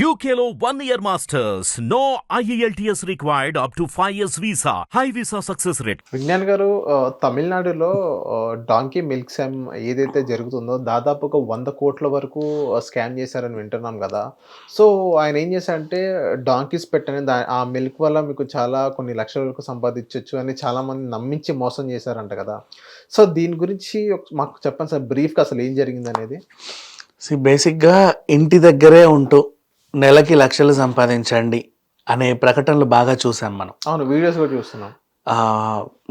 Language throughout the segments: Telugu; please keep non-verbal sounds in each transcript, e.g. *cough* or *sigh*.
One year masters. No E IELTS required up to 5 years visa. High visa success rate. Vignan గారు తమిళనాడులో డాంకీ మిల్క్ స్కామ్ ఏదైతే జరుగుతుందో దాదాపు ఒక వంద కోట్ల వరకు స్కామ్ చేశారని వింటున్నాం కదా సో ఆయన ఏం చేశారంటే డాంకీస్ పెట్టని దా ఆ మిల్క్ వల్ల మీకు చాలా కొన్ని లక్షల వరకు సంపాదించవచ్చు అని చాలా మంది నమ్మించి మోసం చేశారంట కదా సో దీని గురించి మాకు చెప్పండి సార్ బ్రీఫ్గా అసలు ఏం జరిగింది అనేది సి బేసిక్గా ఇంటి దగ్గరే ఉంటూ నెలకి లక్షలు సంపాదించండి అనే ప్రకటనలు బాగా చూసాం మనం. అవును వీడియోస్ కూడా చూస్తున్నాం.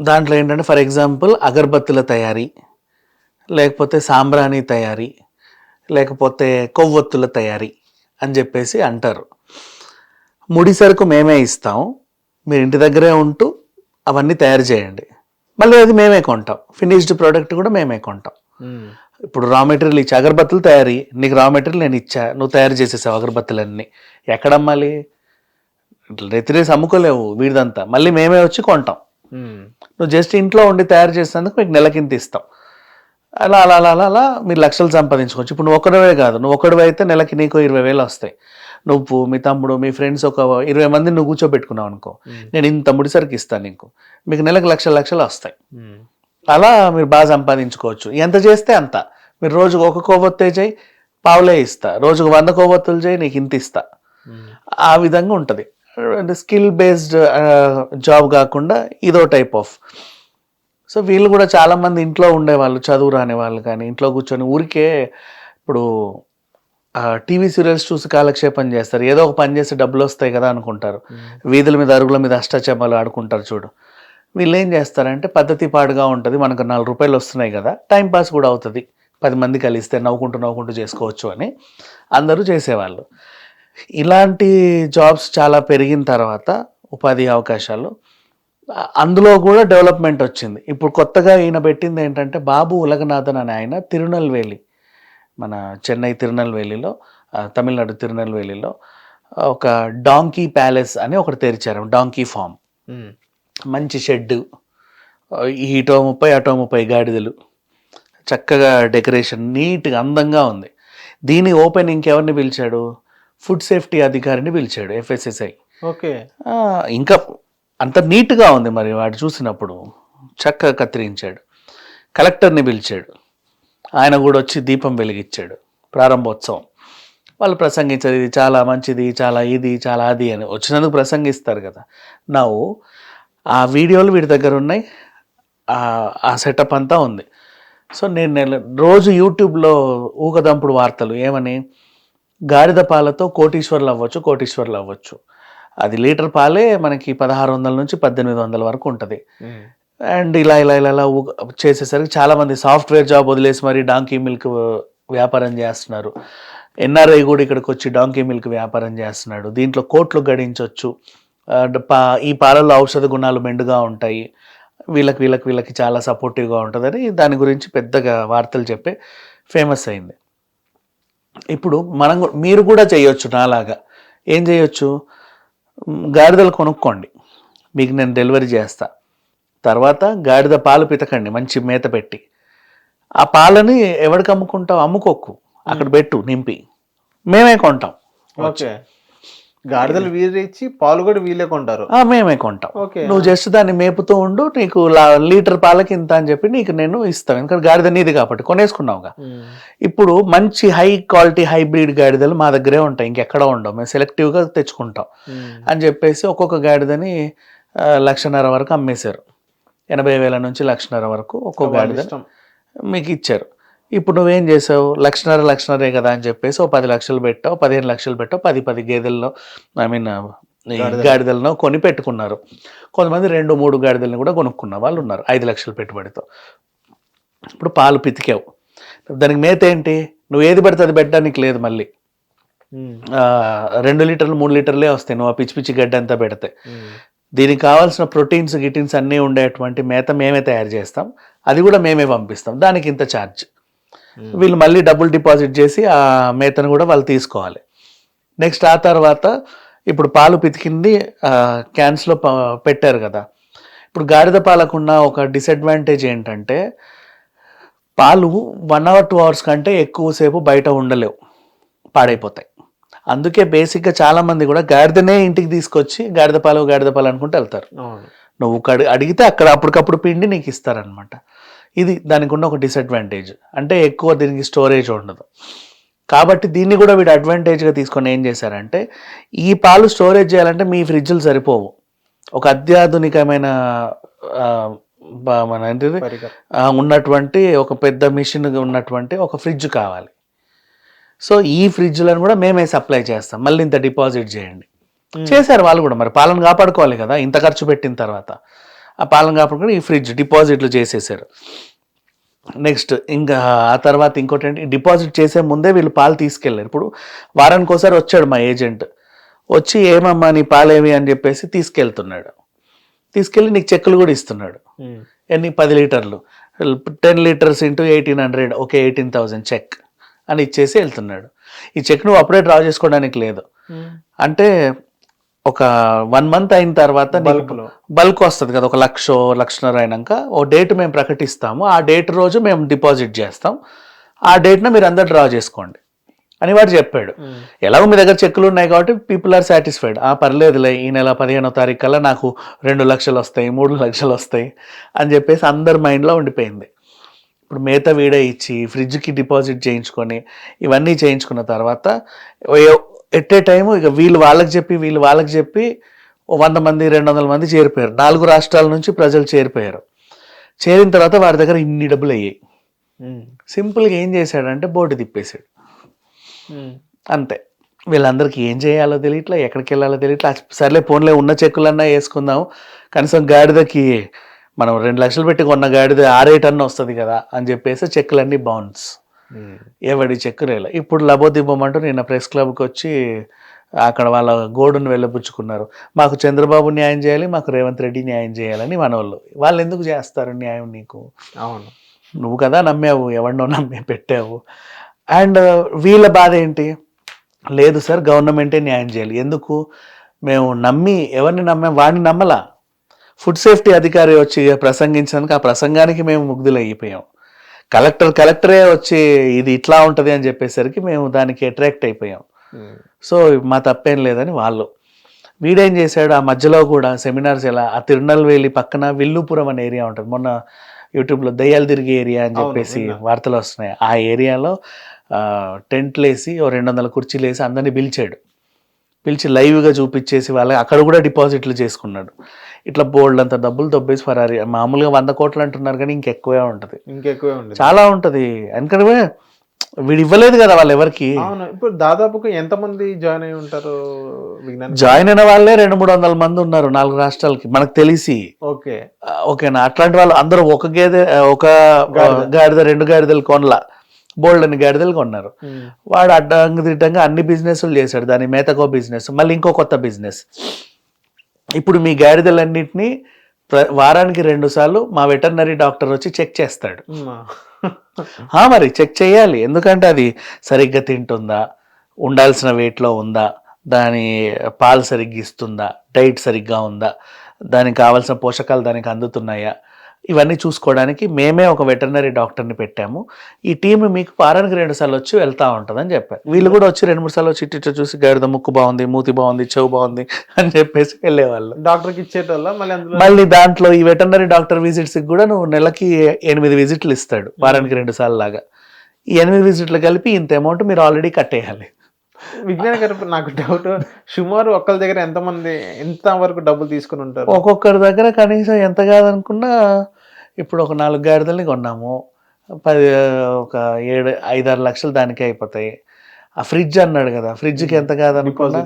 దాంట్లో ఏంటంటే ఫర్ ఎగ్జాంపుల్ అగరబత్తుల తయారీ లేకపోతే సాంబ్రాణి తయారీ లేకపోతే కొవ్వొత్తుల తయారీ అని చెప్పేసి అంటారు. ముడి సరుకు మేమే ఇస్తాం మీరు ఇంటి దగ్గరే ఉంటూ అవన్నీ తయారు చేయండి. మళ్ళీ అది మేమే కొంటాం. ఫినిష్డ్ ప్రోడక్ట్ కూడా మేమే కొంటాం. ఇప్పుడు రా మెటీరియల్ ఇచ్చి అగరబత్తులు తయారీ నీకు రా మెటీరియల్ నేను ఇచ్చా నువ్వు తయారు చేసేసావు అగరబత్తులన్నీ. ఎక్కడ అమ్మాలి రెతిరేసి అమ్ముకోలేవు వీడిదంతా. మళ్ళీ మేమే వచ్చి కొంటాం. నువ్వు జస్ట్ ఇంట్లో ఉండి తయారు చేసేందుకు మీకు నెలకింత ఇస్తాం. అలా అలా అలా అలా అలా మీరు లక్షలు సంపాదించుకోవచ్చు. ఇప్పుడు నువ్వు ఒక్కడవే కాదు నువ్వు ఒక్కడివే అయితే నెలకి నీకు ఇరవై వేలు వస్తాయి. నువ్వు మీ తమ్ముడు మీ ఫ్రెండ్స్ ఒక ఇరవై మంది నువ్వు కూర్చోబెట్టుకున్నావు అనుకో నేను ఇంత ముడిసరికి ఇస్తాను నీకు. మీకు నెలకు లక్షల లక్షలు వస్తాయి. అలా మీరు బాగా సంపాదించుకోవచ్చు. ఎంత చేస్తే అంత. మీరు రోజుకు ఒక కొవ్వొత్తే చేయి పావులే ఇస్తా. రోజుకు వంద కొవ్వొత్తులు చేయి నీకు ఇంత ఇస్తా. ఉమ్, ఆ విధంగా ఉంటుంది. అంటే స్కిల్ బేస్డ్ జాబ్ కాకుండా ఇదో టైప్ ఆఫ్. సో వీళ్ళు కూడా చాలా మంది ఇంట్లో ఉండేవాళ్ళు చదువు రాని వాళ్ళు కానీ ఇంట్లో కూర్చొని ఊరికే ఇప్పుడు టీవీ సీరియల్స్ చూసి కాలక్షేపం చేస్తారు. ఏదో ఒక పని చేస్తే డబ్బులు వస్తాయి కదా అనుకుంటారు. వీధుల మీద అరుగుల మీద అష్టాచమ్మాలు ఆడుకుంటారు చూడు. వీళ్ళు ఏం చేస్తారంటే పద్ధతి పాడుగా ఉంటుంది మనకు నాలుగు రూపాయలు వస్తున్నాయి కదా టైం పాస్ కూడా అవుతుంది. పది మంది కలిస్తే నవ్వుకుంటూ నవ్వుకుంటూ చేసుకోవచ్చు అని అందరూ చేసేవాళ్ళు. ఇలాంటి జాబ్స్ చాలా పెరిగిన తర్వాత ఉపాధి అవకాశాలు అందులో కూడా డెవలప్మెంట్ వచ్చింది. ఇప్పుడు కొత్తగా ఈయన పెట్టింది ఏంటంటే బాబు ఉలగనాథన్ అనే ఆయన తిరునల్వేలి మన చెన్నై తిరునల్వేలిలో తమిళనాడు తిరునల్వేలిలో ఒక డాంకీ ప్యాలెస్ అని ఒకటి తెరిచారు డాంకీ ఫామ్. మంచి షెడ్ ఇటో ముప్పై అటో ముప్పై గాడిదలు. చక్కగా డెకరేషన్ నీట్గా అందంగా ఉంది. దీని ఓపెనింగ్కి ఎవరిని పిలిచాడు? ఫుడ్ సేఫ్టీ అధికారిని పిలిచాడు ఎఫ్ఎస్ఎస్ఐ. ఓకే. ఇంకా అంత నీట్గా ఉంది మరి వాడు చూసినప్పుడు. చక్కగా కత్తిరించాడు. కలెక్టర్ని పిలిచాడు. ఆయన కూడా వచ్చి దీపం వెలిగించాడు. ప్రారంభోత్సవం. వాళ్ళు ప్రసంగించారు ఇది చాలా మంచిది చాలా ఇది చాలా అది అని. వచ్చినందుకు ప్రసంగిస్తారు కదా. నవ్వు ఆ వీడియోలు వీడి దగ్గర ఉన్నాయి. ఆ- ఆ సెటప్ అంతా ఉంది. సో నేను నెల- రోజు యూట్యూబ్లో ఊకదంపుడు వార్తలు ఏమని? గాడిద పాలతో కోటీశ్వర్లు అవ్వచ్చు కోటీశ్వర్లు అవ్వచ్చు. అది లీటర్ పాలే మనకి పదహారు వందల నుంచి పద్దెనిమిది వందల వరకు ఉంటుంది. అండ్ ఇలా ఇలా ఇలా ఇలా చేసేసరికి చాలా మంది సాఫ్ట్వేర్ జాబ్ వదిలేసి మరి డాంకీ మిల్క్ వ్యాపారం చేస్తున్నారు. ఎన్ఆర్ఐ కూడా ఇక్కడికి వచ్చి డాంకీ మిల్క్ వ్యాపారం చేస్తున్నాడు. దీంట్లో కోట్లు గడించవచ్చు ఈ పాలలో ఔషధ గుణాలు మెండుగా ఉంటాయి. వీళ్ళకి వీళ్ళకి వీళ్ళకి చాలా సపోర్టివ్గా ఉంటుందని దాని గురించి పెద్దగా వార్తలు చెప్పే ఫేమస్ అయింది. ఇప్పుడు మనం మీరు కూడా చేయొచ్చు నాలాగా. ఏం చేయొచ్చు? గాడిదలు కొనుక్కోండి. మీకు నేను డెలివరీ చేస్తా. తర్వాత గాడిద పాలు పితకండి మంచి మేత పెట్టి. ఆ పాలని ఎవరికి అమ్ముకుంటావు? అమ్ముకోకు. అక్కడ పెట్టు నింపి. మేమే కొంటాం. ఓకే. గాడిదలు వీరే ఇచ్చి పాలు కూడా వీళ్ళే కొంటారు. మేమే కొంటాం. నువ్వు జస్ట్ దాన్ని మేపుతూ ఉండు నీకు లీటర్ పాలకి ఇంత అని చెప్పి నీకు నేను ఇస్తాను ఎందుకంటే గాడిద నీది కాబట్టి కొనేసుకున్నావుగా. ఇప్పుడు మంచి హై క్వాలిటీ హైబ్రిడ్ గాడిదలు మా దగ్గరే ఉంటాయి. ఇంకెక్కడ ఉండవు. మేము సెలెక్టివ్గా తెచ్చుకుంటాం. అని చెప్పేసి ఒక్కొక్క గాడిదని లక్షన్నర వరకు అమ్మేశారు. ఎనభై వేల నుంచి లక్షన్నర వరకు ఒక్కొక్క గాడిద. మీకు ఇచ్చారు. ఇప్పుడు నువ్వేం చేసావు? లక్షన్నర లక్షన్నరే కదా అని చెప్పేసి ఓ పది లక్షలు పెట్టావు పదిహేను లక్షలు పెట్టావు పది పది గేదెల్లో ఐ మీన్ గాడిదలు. గాడిదలను కొని పెట్టుకున్నారు. కొంతమంది రెండు మూడు గాడిదలను కూడా కొనుక్కున్న వాళ్ళు ఉన్నారు ఐదు లక్షలు పెట్టుబడితో. ఇప్పుడు పాలు పితికావు. దానికి మేత ఏంటి? నువ్వు ఏది పడితే అది పెట్టడానికి లేదు మళ్ళీ. రెండు లీటర్లు మూడు లీటర్లే వస్తాయి. నువ్వు ఆ పిచ్చి పిచ్చి గడ్డి అంతా పెడితే. దీనికి కావాల్సిన ప్రోటీన్స్ గిటీన్స్ అన్నీ ఉండేటువంటి మేత మేమే తయారు చేస్తాం. అది కూడా మేమే పంపిస్తాం. దానికి ఇంత ఛార్జ్. వీళ్ళు మళ్ళీ డబ్బులు డిపాజిట్ చేసి ఆ మేతను కూడా వాళ్ళు తీసుకోవాలి. నెక్స్ట్ ఆ తర్వాత ఇప్పుడు పాలు పితికింది క్యాన్స్లో పెట్టారు కదా. ఇప్పుడు గాడిద పాలకున్న ఒక డిసడ్వాంటేజ్ ఏంటంటే పాలు వన్ అవర్ టూ అవర్స్ కంటే ఎక్కువసేపు బయట ఉండలేవు పాడైపోతాయి. అందుకే బేసిక్గా చాలా మంది కూడా గాడిదనే ఇంటికి తీసుకొచ్చి గాడిద పాలు గాడిద పాలు అనుకుంటూ వెళ్తారు. నువ్వు అడిగితే అక్కడ అప్పటికప్పుడు పిండి నీకు ఇస్తారనమాట ఇది దానికి ఉన్న ఒక డిసడ్వాంటేజ్ అంటే ఎక్కువ దీనికి స్టోరేజ్ ఉండదు. కాబట్టి దీన్ని కూడా వీడు అడ్వాంటేజ్గా తీసుకొని ఏం చేశారంటే ఈ పాలు స్టోరేజ్ చేయాలంటే మీ ఫ్రిడ్జ్లు సరిపోవు. ఒక అత్యాధునికమైన మన ఏంటిది? ఉన్నటువంటి ఒక పెద్ద మిషన్ ఉన్నటువంటి ఒక ఫ్రిడ్జ్ కావాలి. సో ఈ ఫ్రిడ్జ్లను కూడా మేమే సప్లై చేస్తాం. మళ్ళీ ఇంత డిపాజిట్ చేయండి. చేశారు వాళ్ళు కూడా. మరి పాలన కాపాడుకోవాలి కదా ఇంత ఖర్చు పెట్టిన తర్వాత. ఆ పాలన కాపాడుకుని ఈ ఫ్రిడ్జ్ డిపాజిట్లు చేసేసారు నెక్స్ట్ ఇంకా ఆ తర్వాత ఇంకోటి ఏంటి? డిపాజిట్ చేసే ముందే వీళ్ళు పాలు తీసుకెళ్ళారు. ఇప్పుడు వారానికి ఒకసారి వచ్చాడు మా ఏజెంట్. వచ్చి ఏమమ్మా నీ పాలేవి అని చెప్పేసి తీసుకెళ్తున్నాడు. తీసుకెళ్ళి నీకు చెక్కులు కూడా ఇస్తున్నాడు. ఎన్ని? పది లీటర్లు. Ten liters into eighteen hundred. Okay eighteen thousand check అని ఇచ్చేసి వెళ్తున్నాడు. ఈ చెక్ నువ్వు అప్పుడే డ్రా చేసుకోవడానికి లేదు. అంటే ఒక వన్ మంత్ అయిన తర్వాత. బల్క్ వస్తుంది కదా ఒక లక్ష లక్షన్నర అయినాక ఓ డేట్ మేము ప్రకటిస్తాము. ఆ డేట్ రోజు మేము డిపాజిట్ చేస్తాం. ఆ డేట్న మీరు అందరు డ్రా చేసుకోండి. అని వాడు చెప్పాడు. ఎలాగో మీ దగ్గర చెక్కులు ఉన్నాయి కాబట్టి పీపుల్ ఆర్ సాటిస్ఫైడ్ ఆ పర్లేదులే ఈ నెల పదిహేనో తారీఖు కల్లా నాకు రెండు లక్షలు వస్తాయి మూడు లక్షలు వస్తాయి అని చెప్పేసి అందరి మైండ్లో ఉండిపోయింది. ఇప్పుడు మేత వీడే ఇచ్చి ఫ్రిడ్జ్కి డిపాజిట్ చేయించుకొని ఇవన్నీ చేయించుకున్న తర్వాత ఎట్ ఏ టైం ఇక వీళ్ళు వాళ్ళకి చెప్పి వీళ్ళు వాళ్ళకి చెప్పి వంద మంది రెండు వందల మంది చేరిపోయారు. నాలుగు రాష్ట్రాల నుంచి ప్రజలు చేరిపోయారు. చేరిన తర్వాత వారి దగ్గర ఇన్ని డబ్బులు అయ్యాయి. సింపుల్గా ఏం చేశాడంటే బోర్డు తిప్పేశాడు. అంతే. వీళ్ళందరికీ ఏం చేయాలో తెలియట్లా ఎక్కడికి వెళ్ళాలో తెలియట్లా. సర్లే ఫోన్లే ఉన్న చెక్కులన్నా వేసుకుందాం. కనీసం గాడిదకి మనం రెండు లక్షలు పెట్టి కొన్న గాడిద ఆరేట్ అన్న వస్తుంది కదా అని చెప్పేసి చెక్కులన్నీ బౌన్స్. ఎవడి చెక్కు రేల ఇప్పుడు లబోదిబ్బమంటూ నిన్న ప్రెస్ క్లబ్కి వచ్చి అక్కడ వాళ్ళ గోడును వెళ్ళబుచ్చుకున్నారు. మాకు చంద్రబాబు న్యాయం చేయాలి మాకు రేవంత్ రెడ్డి న్యాయం చేయాలని మనోళ్ళు. వాళ్ళు ఎందుకు చేస్తారు న్యాయం నీకు? అవును. నువ్వు కదా నమ్మావు ఎవరినో నమ్మి పెట్టావు. అండ్ వీళ్ళ బాధ ఏంటి? లేదు సార్ గవర్నమెంటే న్యాయం చేయాలి. ఎందుకు? మేము నమ్మి ఎవరిని నమ్మాం? వాడిని నమ్మలా. ఫుడ్ సేఫ్టీ అధికారి వచ్చి ప్రసంగించినందుకు ఆ ప్రసంగానికి మేము ముగ్ధులైపోయాం. కలెక్టర్ కలెక్టరే వచ్చి ఇది ఇట్లా ఉంటుంది అని చెప్పేసరికి మేము దానికి అట్రాక్ట్ అయిపోయాం. సో మా తప్పేం లేదని వాళ్ళు. వీడేం చేశాడు ఆ మధ్యలో కూడా సెమినార్స్ ఎలా ఆ తిరునల్వేలి పక్కన విల్లుపురం అనే ఏరియా ఉంటుంది. మొన్న యూట్యూబ్లో దయ్యాలు తిరిగే ఏరియా అని చెప్పేసి. వార్తలు వస్తున్నాయి. ఆ ఏరియాలో టెంట్లు వేసి ఓ రెండు వందల కుర్చీలు వేసి అందరినీ పిలిచాడు. పిలిచి లైవ్గా చూపించేసి వాళ్ళకి అక్కడ కూడా డిపాజిట్లు చేసుకున్నాడు. ఇట్లా బోల్డ్ అంత డబ్బులు దొబ్బేసి ఫరారి మామూలుగా వంద కోట్లు అంటున్నారు కానీ ఇంకెక్కువే ఉంటుంది. ఇంకెక్కువే ఉండదు చాలా ఉంటుంది. ఎందుకంటే వీడు ఇవ్వలేదు కదా వాళ్ళు ఎవరికి? ఇప్పుడు దాదాపుగా ఎంతమంది జాయిన్ అయి ఉంటారు జాయిన్ అయిన వాళ్ళే రెండు మూడు వందల మంది ఉన్నారు నాలుగు రాష్ట్రాలకి. మనకు తెలిసి. ఓకే. ఓకేనా? అట్లాంటి వాళ్ళు అందరూ ఒక గేదె ఒక గాడిద. గాడిద రెండు గాడిదలు కొనలా. బోల్డ్ అని గాడిదలు కొన్నారు. వాడు అడ్డంగా తిట్టంగా అన్ని బిజినెస్లు చేశాడు. దాని మేతకో బిజినెస్ మళ్ళీ ఇంకో కొత్త బిజినెస్. ఇప్పుడు మీ గాడిదలన్నింటినీ వారానికి రెండు సార్లు మా వెటర్నరీ డాక్టర్ వచ్చి చెక్ చేస్తాడు. మరి చెక్ చేయాలి. ఎందుకంటే అది సరిగ్గా తింటుందా? ఉండాల్సిన వెయిట్లో ఉందా? దాని పాలు సరిగ్గా ఇస్తుందా? డైట్ సరిగ్గా ఉందా? దానికి కావాల్సిన పోషకాలు దానికి అందుతున్నాయా? ఇవన్నీ చూసుకోవడానికి మేమే ఒక వెటర్నరీ డాక్టర్ని పెట్టాము. ఈ టీం మీకు వారానికి రెండు సార్లు వచ్చి వెళ్తా ఉంటుందని చెప్పారు. వీళ్ళు కూడా వచ్చి రెండు మూడు సార్లు వచ్చి ఇటు ఇటు చూసి గాడిద ముక్కు బాగుంది మూతి బాగుంది చెవు బాగుంది అని చెప్పేసి వెళ్ళేవాళ్ళు. డాక్టర్కి ఇచ్చేటోళ్ళ? మళ్ళీ మళ్ళీ దాంట్లో ఈ వెటర్నరీ డాక్టర్ విజిట్స్ కూడా నువ్వు నెలకి ఎనిమిది విజిట్లు ఇస్తాడు వారానికి రెండు సార్లు లాగా. ఈ ఎనిమిది విజిట్లు కలిపి ఇంత అమౌంట్ మీరు ఆల్రెడీ కట్టేయాలి. విజ్ఞాన గారు నాకు డౌట్ సుమారు ఒక్కరి దగ్గర ఎంతమంది ఎంత వరకు డబ్బులు తీసుకుని ఉంటారు? ఒక్కొక్కరి దగ్గర కనీసం ఎంత కాదనుకున్నా ఇప్పుడు ఒక నాలుగు గాడిదల్ని కొన్నాము. పది ఒక ఏడు ఐదారు లక్షలు దానికే అయిపోతాయి. ఆ ఫ్రిడ్జ్ అన్నాడు కదా ఫ్రిడ్జ్కి ఎంత కాదనుకున్నా?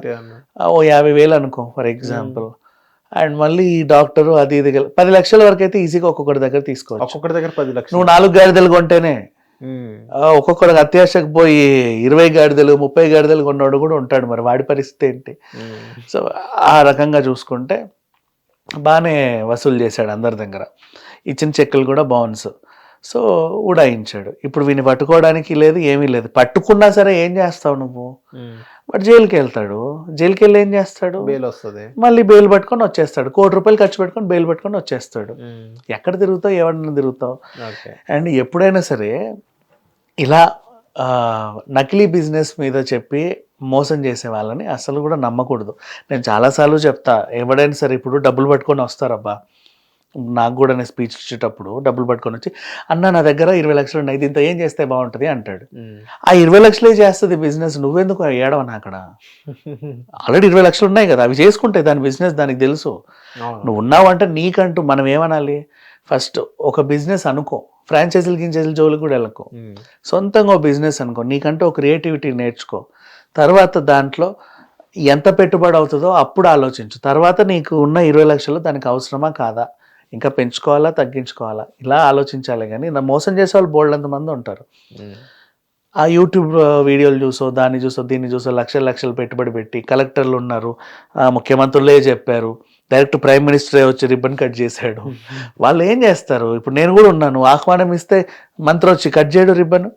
ఓ యాభై వేలు అనుకో ఫర్ ఎగ్జాంపుల్. అండ్ మళ్ళీ ఈ డాక్టరు అది ఇది పది లక్షల వరకు అయితే ఈజీగా ఒక్కొక్కటి దగ్గర తీసుకోవచ్చు. ఒక్కొక్కరి దగ్గర పది లక్షలు. నువ్వు నాలుగు గాడిదలు కొంటేనే ఒక్కొక్కడికి అత్యాశకు పోయి ఇరవై గాడిదలు ముప్పై గాడిదలు కొన్నవాడు కూడా ఉంటాడు మరి వాడి పరిస్థితి ఏంటి. సో ఆ రకంగా చూసుకుంటే బాగానే వసూలు చేశాడు అందరి దగ్గర. ఇచ్చిన చెక్కులు కూడా బౌన్స్ సో ఉడాయించాడు ఇప్పుడు వీని పట్టుకోవడానికి లేదు ఏమీ లేదు. పట్టుకున్నా సరే ఏం చేస్తావు నువ్వు. వాడు జైలుకి వెళ్తాడు. జైలుకి వెళ్ళి ఏం చేస్తాడు? బెయిల్ వస్తుంది. మళ్ళీ బెయిల్ పట్టుకొని వచ్చేస్తాడు. కోటి రూపాయలు ఖర్చు పెట్టుకొని బెయిల్ పట్టుకొని వచ్చేస్తాడు. ఎక్కడ తిరుగుతావు? ఎవరిని తిరుగుతావు? అండ్ ఎప్పుడైనా సరే ఇలా నకిలీ బిజినెస్ మీద చెప్పి మోసం చేసే వాళ్ళని అసలు కూడా నమ్మకూడదు. నేను చాలాసార్లు చెప్తా ఎవడైనా సరే ఇప్పుడు డబ్బులు పట్టుకొని వస్తారబ్బా. నాకు కూడా నేను స్పీచ్ ఇచ్చేటప్పుడు డబ్బులు పట్టుకొని వచ్చి అన్న నా దగ్గర ఇరవై లక్షలు ఉన్నాయి దీంతో ఏం చేస్తే బాగుంటుంది? అంటాడు. ఆ ఇరవై లక్షలే చేస్తుంది బిజినెస్ నువ్వెందుకు ఏడవని అక్కడ? *laughs* ఆల్రెడీ ఇరవై లక్షలు ఉన్నాయి కదా అవి చేసుకుంటాయి దాని బిజినెస్ దానికి తెలుసు. నువ్వు ఉన్నావంటే నీకంటూ మనం ఏమనాలి? ఫస్ట్ ఒక బిజినెస్ అనుకో ఫ్రాంచైజీలు గించైజీలు జోలికి కూడా వెళ్ళకో. సొంతంగా ఒక బిజినెస్ అనుకో నీకంటూ ఒక క్రియేటివిటీ నేర్చుకో. తర్వాత దాంట్లో ఎంత పెట్టుబడి అవుతుందో అప్పుడు ఆలోచించు. తర్వాత నీకు ఉన్న ఇరవై లక్షలు దానికి అవసరమా కాదా? ఇంకా పెంచుకోవాలా తగ్గించుకోవాలా? ఇలా ఆలోచించాలి కానీ నా మోసం చేసే వాళ్ళు బోల్డ్ మంది ఉంటారు. ఆ యూట్యూబ్ వీడియోలు చూసో దాన్ని చూసో దీన్ని చూసో లక్షలు లక్షలు పెట్టుబడి పెట్టి కలెక్టర్లు ఉన్నారు. ఆ, ముఖ్యమంత్రులే చెప్పారు? డైరెక్ట్ ప్రైమ్ మినిస్టరే వచ్చి రిబ్బన్ కట్ చేశాడు. *laughs* వాళ్ళు ఏం చేస్తారు? ఇప్పుడు నేను కూడా ఉన్నాను. ఆహ్వానం ఇస్తే మంత్రి వచ్చి కట్ చేయడు రిబ్బన్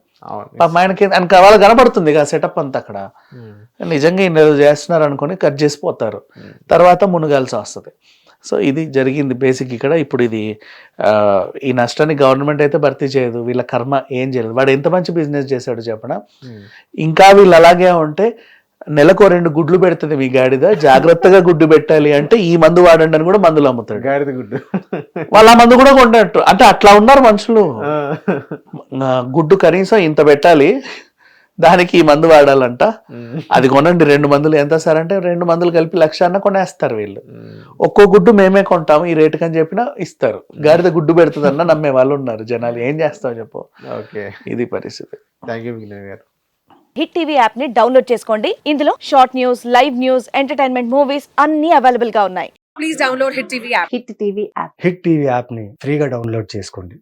ఆయనకి ఆయనకి వాళ్ళు కనబడుతుంది కదా సెటప్ అంతా అక్కడ. నిజంగా ఈయన ఏదో చేస్తున్నారు అనుకొని కట్ చేసి పోతారు. తర్వాత మునుగాల్సి వస్తుంది. సో ఇది జరిగింది బేసిక్ ఇక్కడ. ఇప్పుడు ఇది ఆ, ఈ నష్టాన్ని గవర్నమెంట్ అయితే భర్తీ చేయదు. వీళ్ళ కర్మ ఏం చేయలేదు. వాడు ఎంత మంచి బిజినెస్ చేశాడు చెప్పనా? ఉమ్. ఇంకా వీళ్ళు అలాగే ఉంటే నెలకు రెండు గుడ్లు పెడుతుంది మీ గాడిద. జాగ్రత్తగా గుడ్డు పెట్టాలి అంటే ఈ మందు వాడండి అని కూడా మందులు అమ్ముతాడు. గాడిద గుడ్డు. వాళ్ళ మందు కూడా కొన్నట్టు. అంటే అట్లా ఉన్నారు మనుషులు. గుడ్డు కనీసం ఇంత పెట్టాలి. దానికి ఈ మందు వాడాలంట. అది కొనండి రెండు మందులు ఎంత సార్ అంటే రెండు మందులు కలిపి లక్ష అన్న కొనేస్తారు వీళ్ళు. ఒక్కో గుడ్డు మేమే కొంటాము ఈ రేటుకి అని చెప్పినా ఇస్తారు. గాడిద గుడ్డు పెడుతుందన్న నమ్మే వాళ్ళు ఉన్నారు జనాలు. ఏం చేస్తావు చెప్పు. ఓకే. ఇది పరిస్థితి. థ్యాంక్ యూ విఘ్న గారు. హిట్ టీవీ యాప్ని డౌన్లోడ్ చేసుకోండి. ఇందులో short news live news entertainment movies అన్ని అవైలబుల్గా ఉన్నాయి. Please download Hit TV app. Hit TV app Hit TV యాప్ని ఫ్రీగా డౌన్లోడ్ చేసుకోండి.